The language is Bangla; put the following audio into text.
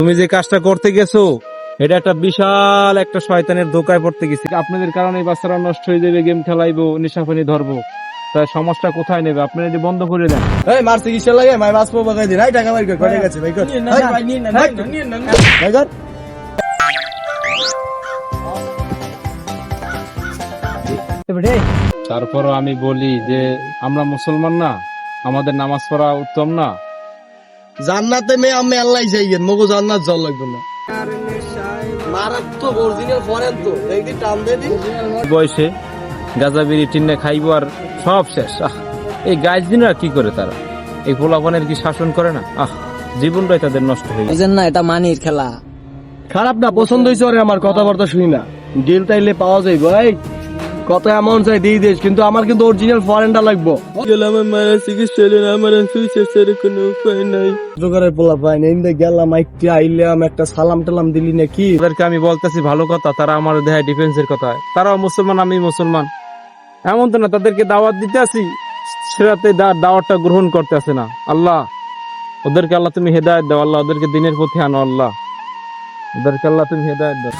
তুমি যে কাজটা করতে গেছো এটা একটা বিশাল একটা শয়তানের ধোকায় পড়তে গেছি। আপনাদের কারণে বাচ্চারা নষ্ট হয়ে যাবে গেম খেলাইবো নেশাপানি ধরবো। তাই সমস্যা কোথায় নেবে? আপনারা যদি বন্ধ করে দেন। এই মার চিকিৎসা লাগে মাই বাস পাবো গাই দিন। টাকা বাইর কর গেছে ভাই কর। তারপরও আমি বলি যে আমরা মুসলমান না। আমাদের নামাজ পড়া উত্তম না? জান্নাতে মে আমি আল্লাহ যাইয়েন মগো জান্নাত জল লাগবে না। মারাত্মক অরিজিনাল ফরেন তো দেখদি টান দে দি। বয়সে গাঁজা বিড়ি টিন্নে খাইবো আর সব শেষ আহ। এই গাছ দিন আর কি করে তারা? এই পোলাপানের কি শাসন করে না? আহ জীবনটাই তাদের নষ্ট হয়ে বুঝেন না এটা মানির খেলা। খারাপ না পছন্দ হয়েছে ওরে আমার কথাবার্তা শুনি না। ডিল তাইলে পাওয়া যায় ভাই কত অ্যামাউন্ট চাই দিয়ে দিস কিন্তু আমার কিন্তু অরিজিনাল ফরেনটা লাগবো। আমার মারা চিকিৎসা আমার সুইচের কোনো উপায় নাই। দোকানের পোলা পাই না ইন্দে গেলাম একটি আইলাম একটা সালাম টালাম দিলি নাকি? ওদেরকে আমি বলতেছি ভালো কথা তারা আমার দেহায় ডিফেন্সের কথা। তারাও মুসলমান আমি মুসলমান। এমন তো না তাদেরকে দাওয়াত দিতে আসি সেটাতে দাওয়াতটা গ্রহণ করতে আসে না। আল্লাহ ওদেরকে আল্লাহ তুমি হেদায়ত দাও আল্লাহ ওদেরকে দিনের প্রতি আনো আল্লাহ। ওদেরকে আল্লাহ তুমি হেদায়ত দাও।